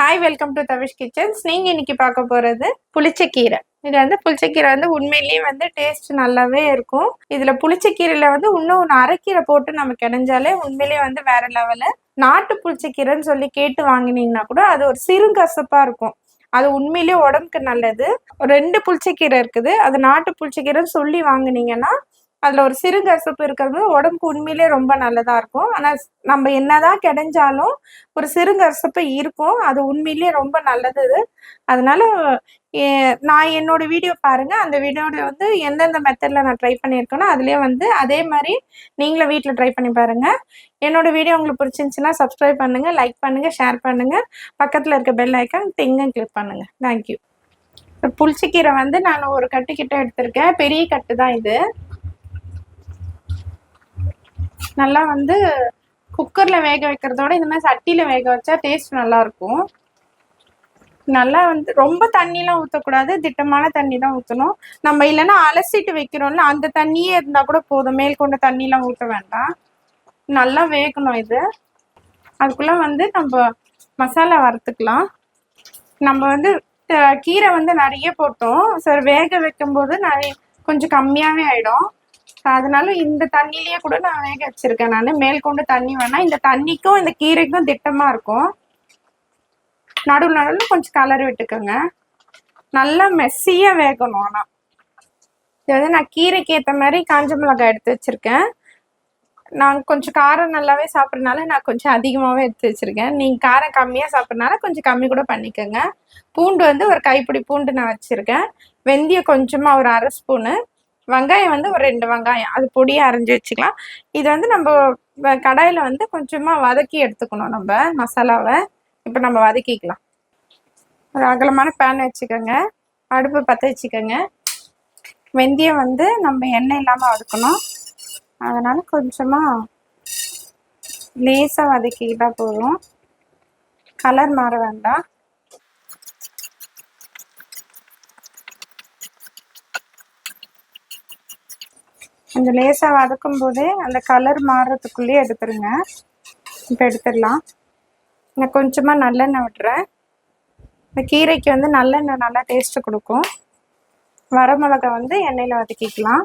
Hi welcome to Tavish kitchens நீங்கள் இன்னைக்கு பார்க்க போகிறது புளிச்சக்கீரை. இது வந்து புளிச்சக்கீரை வந்து உண்மையிலேயே வந்து டேஸ்ட் நல்லாவே இருக்கும். இதில் புளிச்சக்கீரையில் வந்து இன்னும் ஒன்று அரைக்கீரை போட்டு நம்ம கிடைஞ்சாலே உண்மையிலேயே வந்து வேற லெவலில் நாட்டு புளிச்சக்கீரைன்னு சொல்லி கேட்டு வாங்கினீங்கன்னா கூட அது ஒரு சிறுங்கசப்பாக இருக்கும். அது உண்மையிலேயே உடம்புக்கு நல்லது. ரெண்டு புளிச்சக்கீரை இருக்குது. அது நாட்டு புளிச்சக்கீரைன்னு சொல்லி வாங்குனீங்கன்னா அதில் ஒரு சிறு கசப்பு இருக்கிறது உடம்புக்கு உண்மையிலேயே ரொம்ப நல்லதாக இருக்கும். ஆனால் நம்ம என்னதான் கிடைஞ்சாலும் ஒரு சிறு கசப்பு இருக்கும். அது உண்மையிலேயே ரொம்ப நல்லது அதனால நான் என்னோட வீடியோ பாருங்க. அந்த வீடியோட வந்து எந்தெந்த மெத்தடில் நான் ட்ரை பண்ணியிருக்கேனோ அதுலேயே வந்து அதே மாதிரி நீங்களும் வீட்டில் ட்ரை பண்ணி பாருங்கள் என்னோட வீடியோ உங்களுக்கு பிடிச்சிருந்துச்சுன்னா சப்ஸ்கிரைப் பண்ணுங்கள் லைக் பண்ணுங்கள் ஷேர் பண்ணுங்கள் பக்கத்தில் இருக்க பெல் ஐக்கான் தெங்க கிளிக் பண்ணுங்கள் தேங்க்யூ புளிச்சிக்கீரை வந்து நான் ஒரு கட்டுக்கிட்ட எடுத்திருக்கேன். பெரிய கட்டு தான் இது. நல்லா வந்து குக்கரில் வேக வைக்கிறதோட இந்த மாதிரி சட்டியில் வேக வச்சா டேஸ்ட் நல்லா இருக்கும் நல்லா வந்து ரொம்ப தண்ணிலாம் ஊற்றக்கூடாது திட்டமான தண்ணி தான் ஊற்றணும் நம்ம இல்லைன்னா அலசிட்டு வைக்கிறோம்ல அந்த தண்ணியே இருந்தால் கூட போதும். மேல் கொண்ட தண்ணிலாம் ஊற்ற வேண்டாம். நல்லா வேகணும் இது. அதுக்குள்ளே வந்து நம்ம மசாலா வறுத்துக்கலாம். நம்ம வந்து கீரை வந்து நிறைய போட்டோம். சரி வேக வைக்கும்போது நிறைய கொஞ்சம் கம்மியாகவே ஆகிடும் அதனால இந்த தண்ணிலேயே கூட நான் வேக வச்சிருக்கேன் நான். மேல் கொண்டு தண்ணி வேணா இந்த தண்ணிக்கும் இந்த கீரைக்கும் திட்டமா இருக்கும். நடுவில் நடுவில் கொஞ்சம் கலர் விட்டுக்கோங்க. நல்லா மெஸ்ஸியா வேகணும் ஆனா. இது வந்து நான் கீரைக்கு ஏற்ற மாதிரி காஞ்ச மிளகாய் எடுத்து வச்சிருக்கேன். நான் கொஞ்சம் காரம் நல்லாவே சாப்பிட்றதுனால நான் கொஞ்சம் அதிகமாகவே எடுத்து வச்சிருக்கேன். நீங்கள் காரம் கம்மியாக சாப்பிட்றதுனால கொஞ்சம் கம்மி கூட பண்ணிக்கோங்க. பூண்டு வந்து ஒரு கைப்பிடி பூண்டு நான் வச்சுருக்கேன். வெந்தயம் கொஞ்சமாக ஒரு அரை ஸ்பூனு. வெங்காயம் வந்து ஒரு ரெண்டு வெங்காயம். அது பொடியாக அரைஞ்சி வச்சுக்கலாம். இது வந்து நம்ம கடாயில் வந்து கொஞ்சமாக வதக்கி எடுத்துக்கணும் நம்ம மசாலாவை. இப்போ நம்ம வதக்கிக்கலாம். ஒரு அகலமான பேன் வச்சுக்கோங்க. அடுப்பு பற்ற வச்சுக்கோங்க. வெந்தயம் வந்து நம்ம எண்ணெய் இல்லாமல் வதக்கணும். அதனால் கொஞ்சமாக லேசாக வதக்கிக்கிட்டால் போதும். கலர் மாற வேண்டாம். கொஞ்சம் லேசாக வதக்கும் போதே அந்த கலர் மாறுறதுக்குள்ளேயே எடுத்துருங்க. இப்போ எடுத்துடலாம். நான் கொஞ்சமாக நல்லெண்ணெய் விட்டுறேன். இந்த கீரைக்கு வந்து நல்லெண்ணெய் நல்லா டேஸ்ட்டு கொடுக்கும். வரமிளகா வந்து எண்ணெயில் வதக்கிக்கலாம்.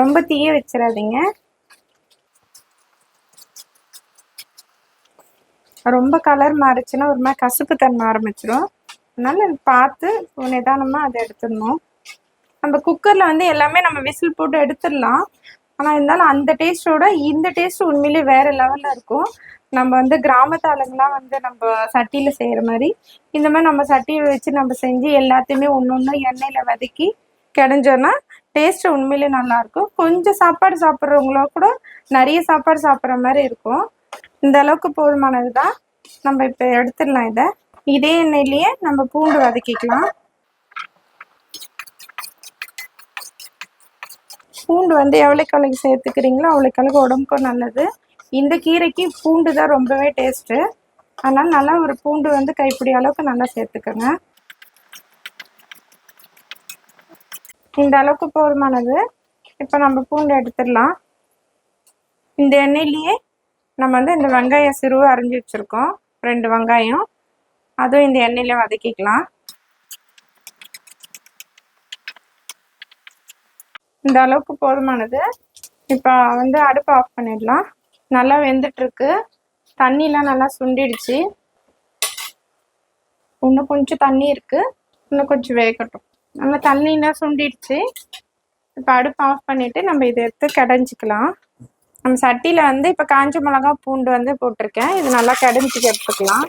ரொம்ப தீய வச்சிடாதீங்க. ரொம்ப கலர் மாறிச்சுன்னா ஒரு மாதிரி கசுப்பு தன்மை ஆரம்பிச்சிடும் அதனால் பார்த்து நிதானமாக அதை எடுத்துடணும். நம்ம குக்கரில் வந்து எல்லாமே நம்ம விசில் போட்டு எடுத்துடலாம். ஆனால் இருந்தாலும் அந்த டேஸ்ட்டோட இந்த டேஸ்ட் உண்மையிலேயே வேற லெவலில் இருக்கும். நம்ம வந்து கிராமத்து ஆளுங்கலாம் வந்து நம்ம சட்டியில் செய்கிற மாதிரி இந்த மாதிரி நம்ம சட்டியை வச்சு நம்ம செஞ்சு எல்லாத்தையுமே ஒன்று ஒன்று எண்ணெயில் வதக்கி கிடைஞ்சோன்னா டேஸ்ட் உண்மையிலே நல்லா இருக்கும். கொஞ்சம் சாப்பாடு சாப்பிட்றவங்களோ கூட நிறைய சாப்பாடு சாப்பிட்ற மாதிரி இருக்கும். இந்த அளவுக்கு போதுமானது தான் நம்ம இப்போ எடுத்துடலாம் இதை. இதே எண்ணெயிலேயே நம்ம பூண்டு வதக்கிக்கலாம். பூண்டு வந்து எவ்வளோக்கு எவ்வளோக்கு சேர்த்துக்கிறீங்களோ அவ்வளோக்கு அளவுக்கு உடம்புக்கும் நல்லது. இந்த கீரைக்கு பூண்டு தான் ரொம்பவே டேஸ்ட்டு அதனால் நல்லா ஒரு பூண்டு வந்து கைப்பிடி அளவுக்கு நல்லா சேர்த்துக்கோங்க. இந்த அளவுக்கு போதுமானது. இப்போ நம்ம பூண்டு எடுத்துடலாம். இந்த எண்ணெயிலேயே நம்ம வந்து இந்த வெங்காயம் சிறுவை அரிஞ்சு வச்சுருக்கோம். ரெண்டு வெங்காயம். அதுவும் இந்த எண்ணெயில் வதக்கிக்கலாம். இந்த அளவுக்கு போதுமானது. இப்போ வந்து அடுப்பு ஆஃப் பண்ணிடலாம். நல்லா வெந்துட்டுருக்கு. தண்ணிலாம் நல்லா சுண்டிடுச்சு. இன்னும் கொஞ்சம் தண்ணி இருக்குது இன்னும் கொஞ்சம் வேகட்டும். நல்லா தண்ணிலாம் சுண்டிடுச்சு. இப்போ அடுப்பு ஆஃப் பண்ணிவிட்டு நம்ம இதை எடுத்து கடைஞ்சிக்கலாம். நம்ம சட்டியில் வந்து இப்போ காஞ்ச மிளகா பூண்டு வந்து போட்டிருக்கேன். இது நல்லா கடைஞ்சிக்க எடுத்துக்கலாம்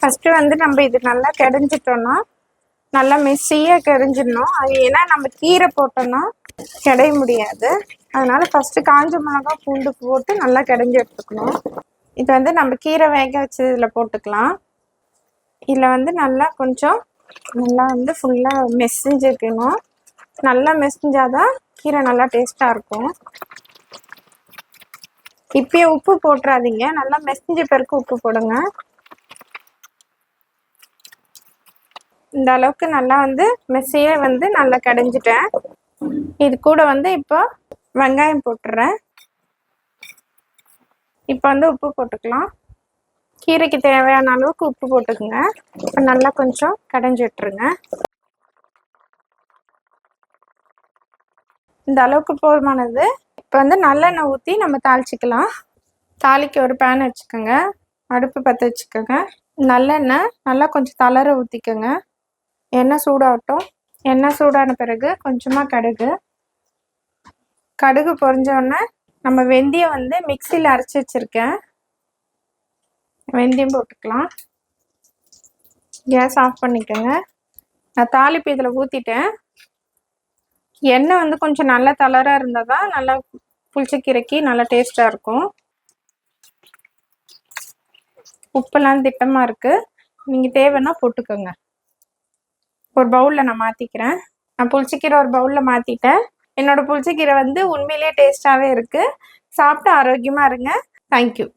ஃபஸ்ட்டு வந்து நம்ம இது நல்லா கிடைஞ்சிட்டோம்னா நல்லா மெஸ்ஸியாக கிடைஞ்சிடணும். அது ஏன்னா நம்ம கீரை போட்டோம்னா கிடைய முடியாது. அதனால் ஃபஸ்ட்டு காஞ்ச மிளகா பூண்டு போட்டு நல்லா கிடைஞ்சி எடுத்துக்கணும். இது வந்து நம்ம கீரை வேக வச்சு இதில் போட்டுக்கலாம். இதில் வந்து நல்லா கொஞ்சம் நல்லா வந்து ஃபுல்லாக மெசிஞ்சிருக்கணும். நல்லா மெசிஞ்சாதான் கீரை நல்லா டேஸ்ட்டாக இருக்கும். இப்பயே உப்பு போட்டுறாதீங்க. நல்லா மெசிஞ்ச பிறகு உப்பு போடுங்க. இந்த அளவுக்கு நல்லா வந்து மெஸ்ஸியே வந்து நல்லா கடைஞ்சிட்டேன். இது கூட வந்து இப்போ வெங்காயம் போட்டுறேன். இப்போ வந்து உப்பு போட்டுக்கலாம். கீரைக்கு தேவையான அளவுக்கு உப்பு போட்டுக்குங்க. இப்போ நல்லா கொஞ்சம் கடைஞ்சி விட்டுருங்க. இந்த அளவுக்கு போதுமானது. இப்போ வந்து நல்லெண்ணெய் ஊற்றி நம்ம தாளிச்சிக்கலாம். தாளிக்க ஒரு பேன் வச்சுக்கோங்க. அடுப்பு பற்ற வச்சுக்கோங்க. நல்லெண்ணெய் நல்லா கொஞ்சம் தளர ஊற்றிக்கோங்க எண்ணெய் சூடாகட்டும். எண்ணெய் சூடான பிறகு கொஞ்சமாக கடுகு. கடுகு பொறிஞ்சோடனே நம்ம வெந்தயம் வந்து மிக்சியில் அரைச்சி வச்சுருக்கேன். வெந்தயம் போட்டுக்கலாம். கேஸ் ஆஃப் பண்ணிக்கோங்க. நான் தாளிப்பு இதில் ஊற்றிட்டேன் எண்ணெய் வந்து கொஞ்சம் நல்லா தளராக இருந்தால் தான் நல்லா புளிச்சக்கீரைக்கு நல்லா டேஸ்ட்டாக இருக்கும். உப்பெல்லாம் திட்டமாக இருக்குது நீங்கள் தேவைன்னா போட்டுக்கோங்க. ஒரு பவுலில் நான் மாற்றிக்கிறேன் நான் புளிச்சிக்கீரை ஒரு பவுலில் மாற்றிட்டேன் என்னோட புளிச்சக்கீரை வந்து உண்மையிலேயே டேஸ்ட்டாகவே இருக்குது சாப்பிட்டு ஆரோக்கியமாக இருங்க. தேங்க்யூ